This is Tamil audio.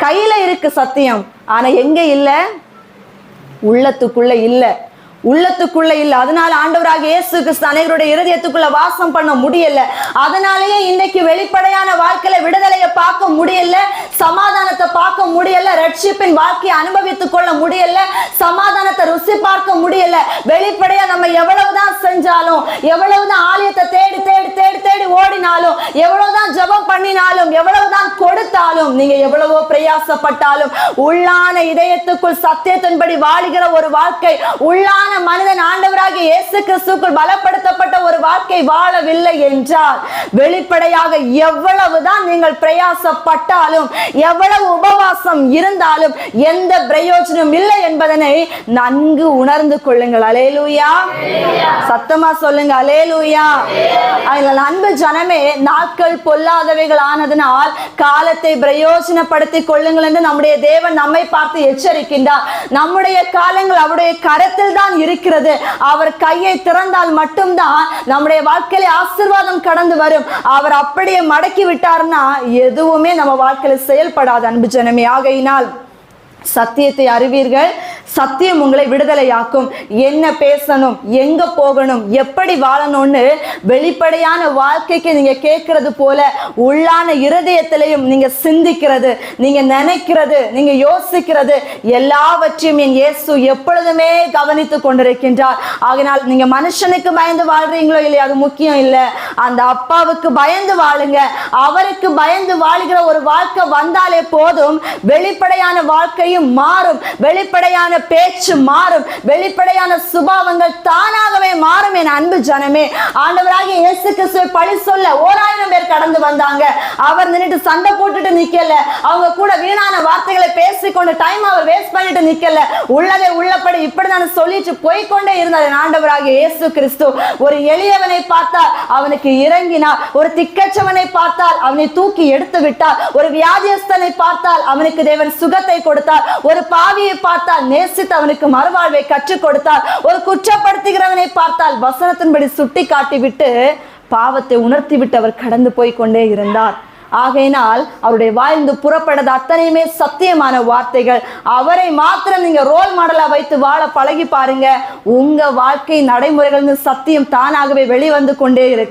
கையில இருக்கு சத்தியம். ஆனா எங்க இல்ல? உள்ளத்துக்குள்ள இல்ல. உள்ளத்துக்குள்ள இல்ல. அதனால ஆண்டவராக இயேசு கிறிஸ்து அனைவருடைய இருதயத்துக்குள்ள வாசம் பண்ண முடியல. அதனாலேயே இன்னைக்கு வெளிப்படையான வாழ்க்கையில விடுதலையை பார்க்க முடியல. சமாதானத்தை பார்க்க முடியல. ரட்சிப்பின் வாழ்க்கையை அனுபவித்துக் கொள்ள முடியல. சமாதானத்தை ருசி பார்க்க முடியல. வெளிப்படையா நம்ம எவ்வளவுதான் செஞ்சாலும் எவ்வளவுதான் ஆலயத்தை தேடி தேடி தேடி தேடி எவ்வளவுதான் ஜபம் பண்ணினாலும் எவ்வளவுதான் கொடுத்தாலும் நீங்க எவ்வளவோ பிரயாசப்பட்டாலும் உள்ளான இதயத்துக்குள் சத்தியத்தின்படி வாழுகிற ஒரு வாழ்க்கை உள்ளான மனிதன் ஆண்டவராக இயேசு கிறிஸ்துக்குள் பலப்படுத்தப்பட்ட ஒரு வாழ்க்கை வாழவில்லை என்றால் வெளிப்படையாக எவ்வளவுதான் நீங்கள் பிரயாசப்பட்டாலும் எவ்வளவு உபவாசம் இருந்தாலும் எந்த பிரயோஜனம் இல்லை என்பதனை நன்கு உணர்ந்து கொள்ளுங்கள். அலேலூயா சத்தமா சொல்லுங்க. அலேலூயா அதில் நன்கு ஜனமே நாட்கள் பொல்லாதவைகள் ஆனதனால் காலத்தை பிரயோஜனப்படுத்திக் கொள்ளுங்கள் என்று நம்முடைய தேவன் நம்மை பார்த்து எச்சரிக்கின்றார். நம்முடைய காலங்கள் அவருடைய கரத்தில் தான் இருக்கிறது. அவர் கையை திறந்தால் மட்டும்தான் நம்முடைய வாழ்க்கையில ஆசீர்வாதம் கடந்து வரும். அவர் அப்படியே மடக்கி விட்டார்னா எதுவுமே நம்ம வாழ்க்கையில செயல்படாது அன்பு ஜனமே. ஆகையினால் சத்தியத்தை அறிவீர்கள். சத்தியம் உங்களை விடுதலையாக்கும். என்ன பேசணும் எங்க போகணும் எப்படி வாழணும்னு வெளிப்படையான வாழ்க்கைக்கு நீங்க கேட்கறது போல உள்ளான இருதயத்திலையும் நீங்க சிந்திக்கிறது நீங்க நினைக்கிறது நீங்க யோசிக்கிறது எல்லாவற்றையும் என் இயேசு எப்பொழுதுமே கவனித்து கொண்டிருக்கின்றார். ஆகினால் நீங்க மனுஷனுக்கு பயந்து வாழ்றீங்களோ இல்லையா அது முக்கியம் இல்லை. அந்த அப்பாவுக்கு பயந்து வாழுங்க. அவருக்கு பயந்து வாழுகிற ஒரு வாழ்க்கை வந்தாலே போதும். வெளிப்படையான வாழ்க்கையும் மாறும். வெளிப்படையான பேச்சு மாறும். வெளிப்படையான சுபாவங்கள் தானாகவே மாறும் என் அன்பு ஜனமே. ஆண்டவராக இயேசு கிறிஸ்துவை பழி சொல்ல ஓராயிரம் பேர் கடந்து வந்தாங்க. அவர் நின்னுட்டு சண்டை போட்டுட்டு நிக்கல. அவங்க கூட வீணான வார்த்தைகளை பேசிக்கொண்டு டைம் அவர் வேஸ்ட் பண்ணிட்டு நிக்கல. உள்ளதை உள்ளபடி இப்படிதான் சொல்லிட்டு போய்க்கொண்டே இருந்தார் ஆண்டவராக இயேசு கிறிஸ்து. ஒரு எளியவனை பார்த்தால் அவனுக்கு இறங்கினார். ஒரு திக்கச்சவனை பார்த்தால் அவனை தூக்கி எடுத்து விட்டார். ஒரு வியாதியஸ்தனை பார்த்தால் அவனுக்கு தேவன் சுகத்தை கொடுத்தார். ஒரு பாவியை பார்த்தால் நேசித்து அவனுக்கு மறுவாழ்வை கற்றுக் கொடுத்தால் ஒரு குற்றப்படுத்துகிறவனை பார்த்தால் வசனத்தின்படி சுட்டி காட்டிவிட்டு பாவத்தை உணர்த்தி விட்டு அவர் கடந்து போய் கொண்டே இருந்தார். ஆகையினால் அவருடைய வாய்ந்து புறப்படாத அத்தனையுமே சத்தியமான வார்த்தைகள். அவரை மாத்திரம் நீங்க ரோல் மாடலா வைத்து வாழ பழகி பாருங்க. உங்க வாழ்க்கை நடைமுறைகள் சத்தியம் தானாகவே வெளிவந்து கொண்டே இருக்கும்.